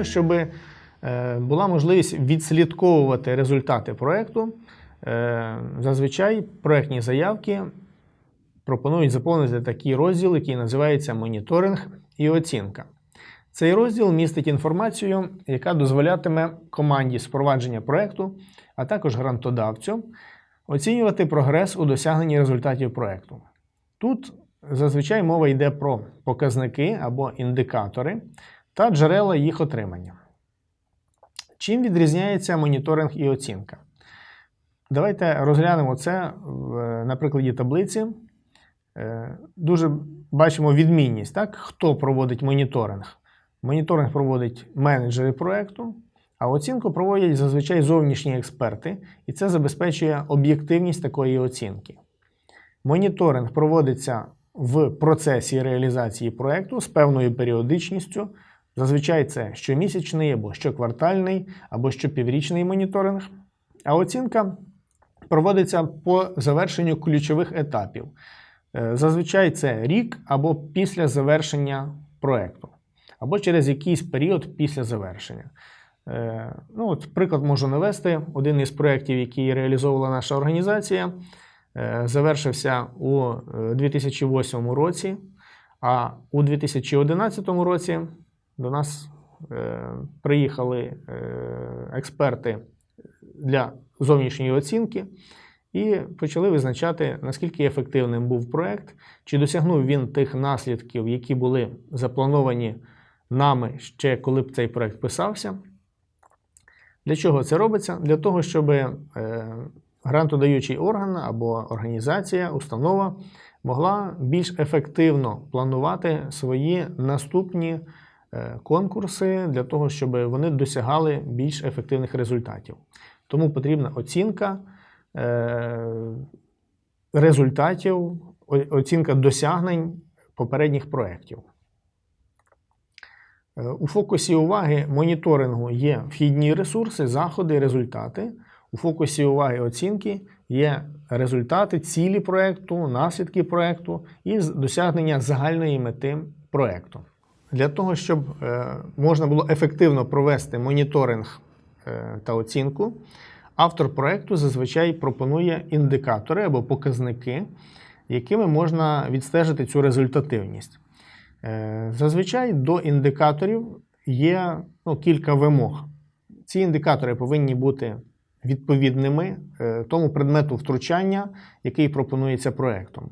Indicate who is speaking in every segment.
Speaker 1: того, щоб е, була можливість відслідковувати результати проєкту, е, зазвичай проєктні заявки пропонують заповнити такий розділ, який називається моніторинг і оцінка. Цей розділ містить інформацію, яка дозволятиме команді з впровадження проєкту, а також грантодавцю оцінювати прогрес у досягненні результатів проєкту. Тут зазвичай мова йде про показники або індикатори та джерела їх отримання. Чим відрізняється моніторинг і оцінка? Давайте розглянемо це на прикладі таблиці. Е, Дуже бачимо відмінність, так? хто проводить моніторинг. Моніторинг проводить менеджери проєкту, а оцінку проводять зазвичай зовнішні експерти, і це забезпечує об'єктивність такої оцінки. Моніторинг проводиться в процесі реалізації проєкту з певною періодичністю. Зазвичай це щомісячний або щоквартальний, або щопіврічний моніторинг. А оцінка проводиться по завершенню ключових етапів. Е, Зазвичай це рік або після завершення проєкту, або через якийсь період після завершення. Е, Ну, от, приклад можу навести. Один із проєктів, який реалізовувала наша організація, е, завершився у е, 2008 році, а у 2011 році до нас е, приїхали е, експерти для зовнішньої оцінки і почали визначати, наскільки ефективним був проект, чи досягнув він тих наслідків, які були заплановані нами ще коли б цей проект писався. Для чого це робиться? Для того, щоб е, грантодаючий орган або організація, установа могла більш ефективно планувати свої наступні конкурси для того, щоб вони досягали більш ефективних результатів. Тому потрібна оцінка е, результатів, оцінка досягнень попередніх проєктів. Е, У фокусі уваги моніторингу є вхідні ресурси, заходи, результати. У фокусі уваги оцінки є результати, цілі проєкту, наслідки проєкту і досягнення загальної мети проєкту. Для того, щоб е, можна було ефективно провести моніторинг е, та оцінку, автор проєкту зазвичай пропонує індикатори або показники, якими можна відстежити цю результативність. Е, Зазвичай до індикаторів є ну, кілька вимог. Ці індикатори повинні бути відповідними тому предмету втручання, який пропонується проектом.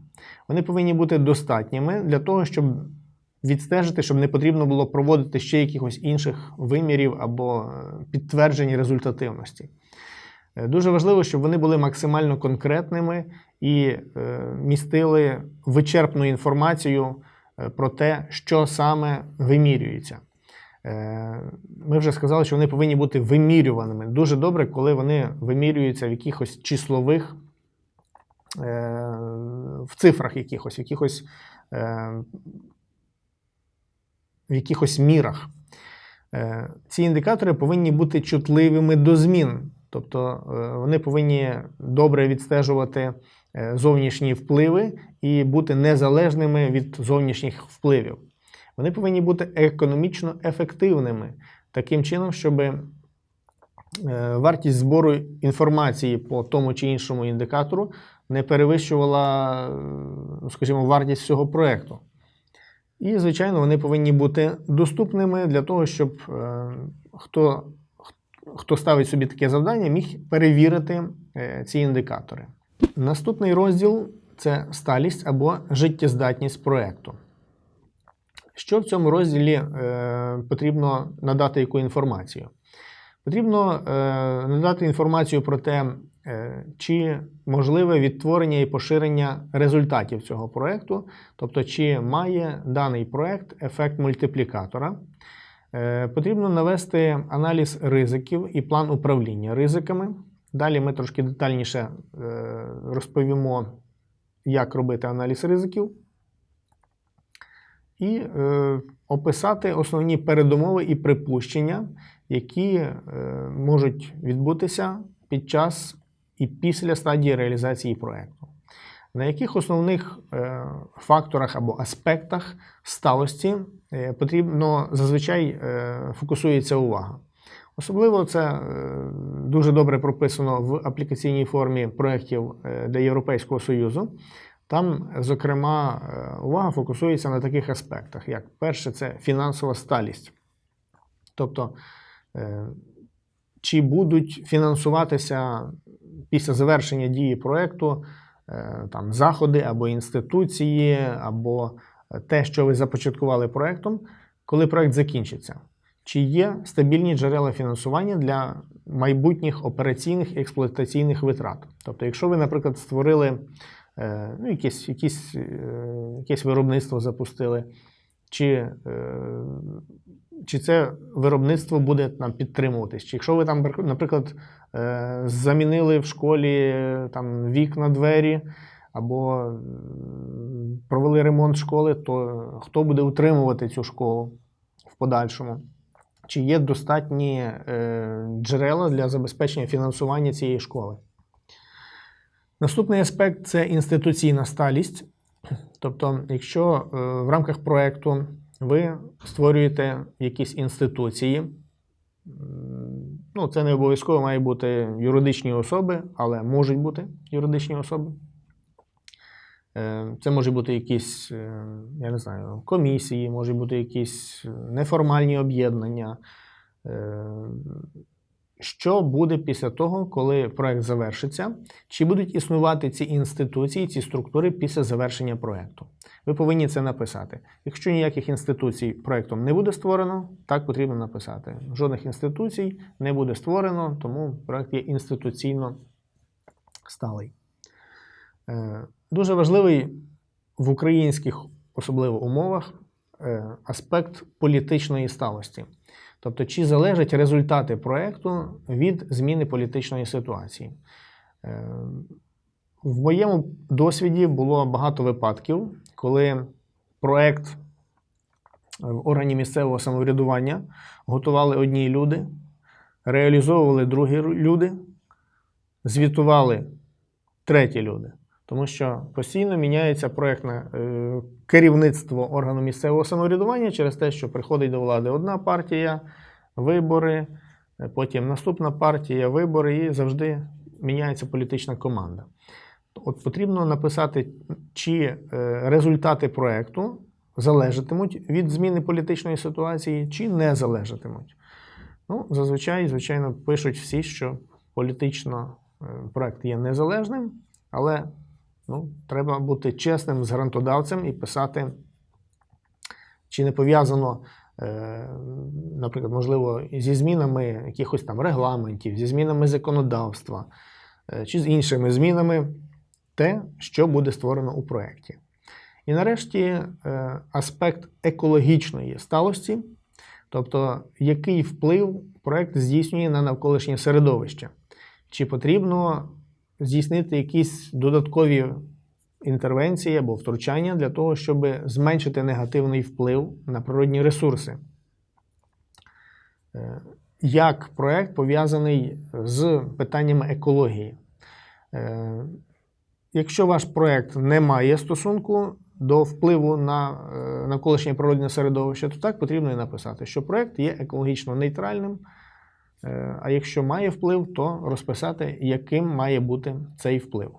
Speaker 1: Вони повинні бути достатніми для того, щоб відстежити, щоб не потрібно було проводити ще якихось інших вимірів або е, підтверджень результативності. Е, Дуже важливо, щоб вони були максимально конкретними і е, містили вичерпну інформацію про те, що саме вимірюється. Ми вже сказали, що вони повинні бути вимірюваними. Дуже добре, коли вони вимірюються в якихось числових, в цифрах якихось, в якихось, в якихось мірах. Е, Ці індикатори повинні бути чутливими до змін. Тобто е, вони повинні добре відстежувати е, зовнішні впливи і бути незалежними від зовнішніх впливів. Вони повинні бути економічно ефективними, таким чином, щоб вартість збору інформації по тому чи іншому індикатору не перевищувала, ну, скажімо, вартість всього проєкту. І, звичайно, вони повинні бути доступними для того, щоб е, хто, хто ставить собі таке завдання, міг перевірити е, ці індикатори. Наступний розділ це сталість або життєздатність проєкту. Що в цьому розділі е, потрібно надати яку інформацію? Потрібно надати інформацію про те, чи можливе відтворення і поширення результатів цього проєкту, тобто, чи має даний проєкт ефект мультиплікатора. Е, потрібно навести аналіз ризиків і план управління ризиками. Далі ми трошки детальніше е, розповімо, як робити аналіз ризиків і е, описати основні передумови і припущення, які е, можуть відбутися під час і після стадії реалізації проєкту. На яких основних е, факторах або аспектах сталості е, потрібно зазвичай е, фокусується увага. Особливо це дуже добре прописано в аплікаційній формі проєктів для Європейського Союзу. Там, зокрема, увага фокусується на таких аспектах, як перше, це фінансова сталість. Тобто, чи будуть фінансуватися після завершення дії проєкту е, там, заходи або інституції, або те, що ви започаткували проєктом, коли проєкт закінчиться. Чи є стабільні джерела фінансування для майбутніх операційних і експлуатаційних витрат? Тобто, якщо ви, наприклад, створили е, ну, якесь, е, якесь виробництво запустили, чи, е, чи це виробництво буде там, підтримуватись? Чи якщо ви там, наприклад, е, замінили в школі е, там, вікна, двері, або провели ремонт школи, то хто буде утримувати цю школу в подальшому? Чи є достатні е, джерела для забезпечення фінансування цієї школи? Наступний аспект це інституційна сталість. Тобто, якщо е, в рамках проєкту ви створюєте якісь інституції, ну, це не обов'язково мають бути юридичні особи, але можуть бути юридичні особи. Е, Це можуть бути якісь, е, я не знаю, комісії, можуть бути якісь е, неформальні об'єднання. Що буде після того, коли проект завершиться? Чи будуть існувати ці інституції, ці структури після завершення проекту? Ви повинні це написати. Якщо ніяких інституцій проектом не буде створено, так потрібно написати. Жодних інституцій не буде створено, тому проект є інституційно сталий. Е, Дуже важливий в українських, особливо умовах, аспект політичної сталості. Тобто, чи залежать результати проєкту від зміни політичної ситуації. Е, В моєму досвіді було багато випадків, коли проєкт в органі місцевого самоврядування готували одні люди, реалізовували другі люди, звітували треті люди. Тому що постійно міняється проєктне е, керівництво органу місцевого самоврядування через те, що приходить до влади одна партія, вибори, е, потім наступна партія, вибори, і завжди міняється політична команда. От потрібно написати, чи е, результати проєкту залежатимуть від зміни політичної ситуації, чи не залежатимуть. Ну, зазвичай, звичайно, пишуть всі, що політично проєкт є незалежним, але ну, треба бути чесним з грантодавцем і писати, чи не пов'язано, е, наприклад, можливо, зі змінами якихось там регламентів, зі змінами законодавства, е, чи з іншими змінами те, що буде створено у проєкті. І нарешті е, аспект екологічної сталості, тобто який вплив проєкт здійснює на навколишнє середовище. Чи потрібно здійснити якісь додаткові інтервенції або втручання для того, щоб зменшити негативний вплив на природні ресурси. Е, Як проект пов'язаний з питаннями екології? Е, Якщо ваш проект не має стосунку до впливу на е, навколишнє природне середовище, то так потрібно і написати, що проект є екологічно нейтральним. Е, А якщо має вплив, то розписати, яким має бути цей вплив.